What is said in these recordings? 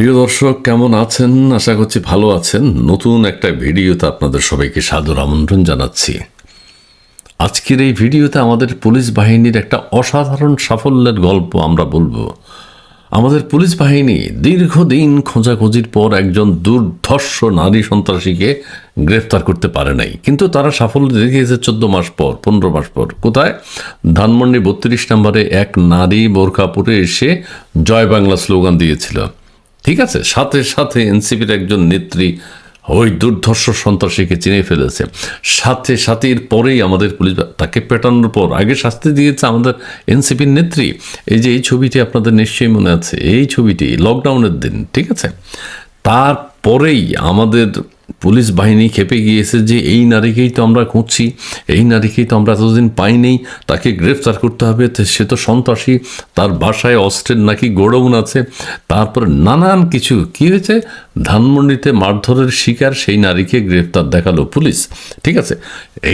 প্রিয় দর্শক, কেমন আছেন? আশা করছি ভালো আছেন। নতুন একটা ভিডিওতে আপনাদের সবাইকে সাদর আমন্ত্রণ জানাচ্ছি। আজকের এই ভিডিওতে আমাদের পুলিশ বাহিনীর একটা অসাধারণ সাফল্যের গল্প আমরা বলব। আমাদের পুলিশ বাহিনী দীর্ঘদিন খোঁজাখুঁজির পর একজন দুর্ধর্ষ নারী সন্ত্রাসীকে গ্রেফতার করতে পারে নাই। কিন্তু তারা সাফল্য দেখিয়েছে চোদ্দ মাস পর, পনেরো মাস পর। কোথায়? ধানমন্ডি বত্রিশ নম্বরে এক নারী বোরখা পরে এসে জয় বাংলা স্লোগান দিয়েছিল। ঠিক আছে? সাথে সাথে এনসিপির একজন নেত্রী ওই দুর্ধর্ষ সন্ত্রাসীকে চিনে ফেলেছে। সাথে সাথে এর পরেই আমাদের পুলিশ তাকে পেটানোর পর আগে শাস্তি দিয়েছে আমাদের এনসিপির নেত্রী। এই যে এই ছবিটি আপনাদের নিশ্চয়ই মনে আছে। এই ছবিটি লকডাউনের দিন, ঠিক আছে? তারপরেই আমাদের পুলিশ বাহিনী খেপে গিয়েছে যে এই নারীকেই তো আমরা খুঁজছি, এই নারীকেই তো আমরা এতদিন পাইনি, তাকে গ্রেফতার করতে হবে সে তো সন্ত্রাসী, তার বাসায় অস্ত্রের নাকি গোডাউন আছে, তারপর নানান কিছু, কি হয়েছে? ধানমন্ডিতে মারধরের শিকার সেই নারীকে গ্রেফতার দেখাল পুলিশ, ঠিক আছে?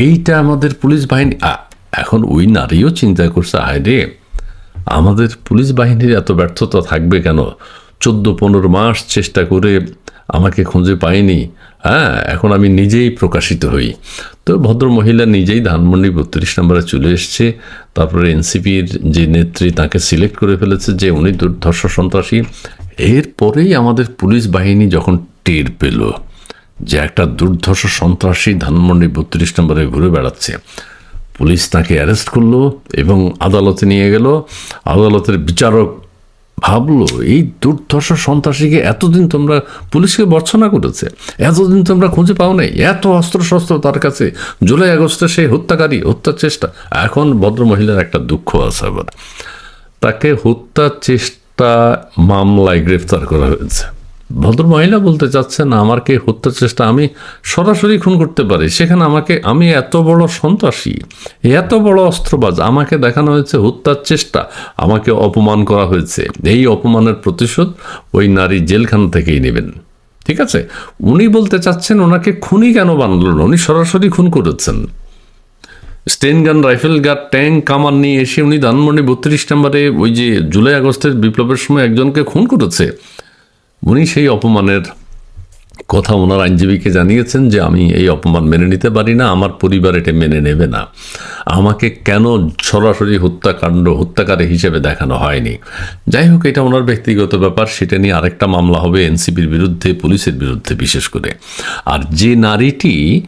এইটা আমাদের পুলিশ বাহিনী এখন ওই নারীও চিন্তা করছে, আয় রে, আমাদের পুলিশ বাহিনীর এত ব্যর্থতা থাকবে কেন? চোদ্দ পনেরো মাস চেষ্টা করে আমাকে খুঁজে পাইনি। হ্যাঁ এখন আমি নিজেই প্রকাশিত হই। তো ভদ্র মহিলা নিজেই ধানমন্ডি বত্রিশ নম্বরে চলে এসছে। তারপরে এনসিপির যে নেত্রী তাকে সিলেক্ট করে ফেলেছে যে উনি দুর্ধর্ষ সন্ত্রাসী। এরপরেই আমাদের পুলিশ বাহিনী যখন টের পেল যে একটা দুর্ধর্ষ সন্ত্রাসী ধানমন্ডি বত্রিশ নম্বরে ঘুরে বেড়াচ্ছে, পুলিশ তাকে অ্যারেস্ট করল এবং আদালতে নিয়ে গেল। আদালতের বিচারক ভাবলো, এই দুর্ধর্ষ সন্ত্রাসীকে এতদিন তোমরা পুলিশকে বর্ষনা করেছে, এতদিন তোমরা খুঁজে পাও নাই, এত অস্ত্র শস্ত্র তার কাছে, জুলাই আগস্টে সেই হত্যাকারী, হত্যার চেষ্টা, এখন ভদ্রমহিলার একটা দুঃখ আছে আবার। তাকে হত্যার চেষ্টা মামলায় গ্রেফতার করা হয়েছে। ভদ্র মহিলা বলতে চাচ্ছেন আমাকে হত্যার চেষ্টা আমি সরাসরি খুন করতে পারি? সেখানে আমাকে, আমি এত বড় সন্ত্রাসী, এত বড় অস্ত্রবাজ, আমাকে দেখানো হয়েছে হত্যার চেষ্টা, আমাকে অপমান করা হয়েছে। এই অপমানের প্রতিশোধ ওই নারী জেলখানা থেকেই নেবেন। ঠিক আছে? উনি বলতে চাচ্ছেন, ওনাকে খুনি কেন বানালো? উনি সরাসরি খুন করেছেন। স্টেন গান, রাইফেল গান ট্যাঙ্ক, কামান নিয়ে এসে উনি ধানমন্ডি বত্রিশ নম্বরে ওই যে জুলাই আগস্টের বিপ্লবের সময় একজনকে খুন করেছে। উনি সেই অপমানের কথা ওনার আইনজীবীকে জানিয়েছেন যে আমি এই অপমান মেনে নিতে পারি না, আমার পরিবার এটা মেনে নেবে না। আমাকে কেন সরাসরি হত্যাকাণ্ড, হত্যাকারী হিসেবে দেখানো হয়নি? যাই হোক, এটা ওনার ব্যক্তিগত ব্যাপার, সেটা নিয়ে আরেকটা মামলা হবে এনসিপির বিরুদ্ধে, পুলিশের বিরুদ্ধে বিশেষ করে। আর যে নারীটি,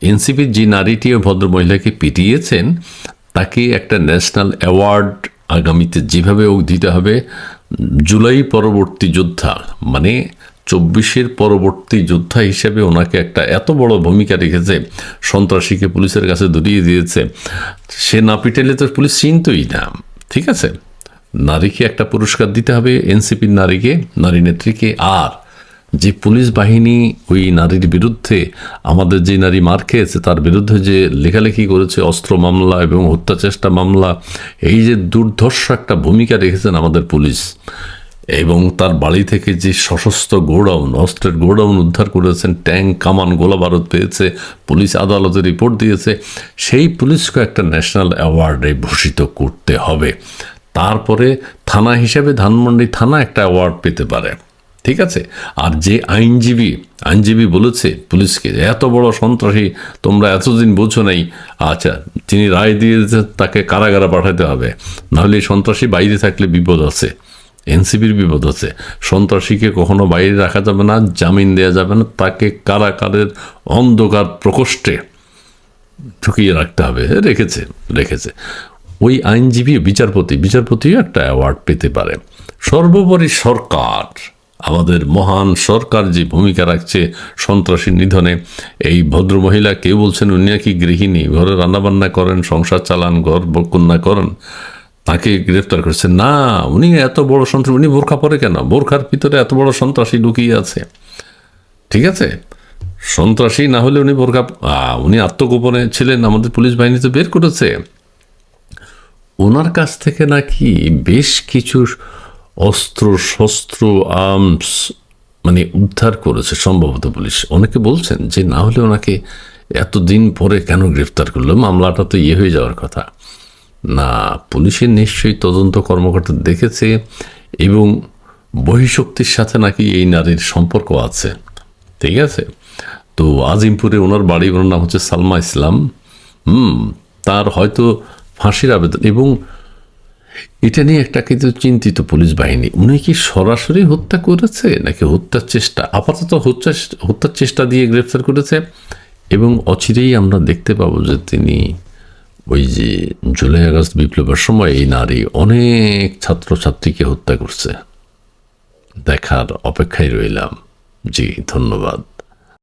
এনসিপির যে নারীটি ওই ভদ্রমহিলাকে পিটিয়েছেন, তাকে একটা ন্যাশনাল অ্যাওয়ার্ড আগামীতে যেভাবে ও দিতে হবে, জুলাই পরবর্তী যোদ্ধা মানে চব্বিশের পরবর্তী যোদ্ধা হিসেবে ওনাকে একটা এত বড় ভূমিকা রেখেছে, সন্ত্রাসীকে পুলিশের কাছে ধরিয়ে দিয়েছে। সে না পিটাইলে তো পুলিশ চিনতই না, ঠিক আছে? নারীকে একটা পুরস্কার দিতে হবে, এনসিপির নারীকে, নারী নেত্রীকে, আর যে পুলিশ বাহিনী ওই নারীর বিরুদ্ধে, আমাদের যে নারী মার খেয়েছে, তার বিরুদ্ধে যে লেখালেখি করেছে, অস্ত্র মামলা এবং হত্যা চেষ্টা মামলা, এই যে দুর্ধর্ষ একটা ভূমিকা রেখেছেন আমাদের পুলিশ। এবং তার বাড়ি থেকে যে সশস্ত্র গোডাউন, অস্ত্রের গোডাউন উদ্ধার করেছেন, ট্যাঙ্ক, কামান গোলা বারুদ পেয়েছে, পুলিশ আদালতে রিপোর্ট দিয়েছে, সেই পুলিশকে একটা ন্যাশনাল অ্যাওয়ার্ডে ভূষিত করতে হবে। তারপরে থানা হিসেবে ধানমন্ডি থানা একটা অ্যাওয়ার্ড পেতে পারে। ঠিক আছে? আর যে আইনজীবী আইনজীবী বলেছে পুলিশকে এত বড় সন্ত্রাসী তোমরা এতদিন বোঝো নাই আচ্ছা তিনি রায় দিয়েছেন তাকে কারাগারে পাঠাতে হবে। নাহলে সন্ত্রাসী বাইরে থাকলে বিপদ আছে। এনসিপির বিপদ আছে। সন্ত্রাসীকে কখনো বাইরে রাখা যাবে না, জামিন দেওয়া যাবে না, তাকে কারাগারের অন্ধকার প্রকোষ্ঠে ঢুকিয়ে রাখতে হবে। রেখেছে রেখেছে। ওই আইনজীবী বিচারপতি, বিচারপতিও একটা অ্যাওয়ার্ড পেতে পারে। সর্বোপরি সরকার। আমাদের মহান সরকার যে ভূমিকা রাখছে সন্ত্রাসী নিধনে, এই ভদ্র মহিলা কেউ বলছেন উনি নাকি গৃহিণী? ঘরে রান্নাবান্না করেন, সংসার চালান, ঘর কন্যা করেন। তাকে গ্রেফতার করেছে। না, উনি এত বড় সন্ত্রাসী, উনি বোরখা পরে কেন? বোরখার ভিতরে এত বড় সন্ত্রাসী লুকিয়ে আছে। ঠিক আছে? সন্ত্রাসী না হলে উনি বোরখা উনি আত্মগোপনে ছিলেন, আমাদের পুলিশ বাহিনী তো বের করেছে। ওনার কাছ থেকে নাকি বেশ কিছু অস্ত্র শস্ত্র আর্মস মানে উদ্ধার করেছে সম্ভবত পুলিশ। অনেকে বলছেন যে না হলে ওনাকে এতদিন পরে কেন গ্রেফতার করল? মামলাটা তো ইয়ে হয়ে যাওয়ার কথা। না, পুলিশের নিশ্চয়ই তদন্ত কর্মকর্তা দেখেছে এবং বহিঃশক্তির সাথে নাকি এই নারীর সম্পর্ক আছে। ঠিক আছে? তো আজিমপুরে ওনার বাড়ি, ওনার নাম হচ্ছে সালমা ইসলাম। হুম, তার হয়তো ফাঁসির আবেদন এবং এটা নিয়ে একটা কিন্তু চিন্তিত পুলিশ বাহিনী। উনি কি সরাসরি হত্যা করেছে নাকি হত্যার চেষ্টা? আপাতত হত্যা হত্যার চেষ্টা দিয়ে গ্রেফতার করেছে এবং অচিরেই আমরা দেখতে পাবো যে তিনি ওই যে জুলাই আগস্ট বিপ্লবের সময় এই নারী অনেক ছাত্রছাত্রীকে হত্যা করছে। দেখার অপেক্ষায় রইলাম। জি, ধন্যবাদ।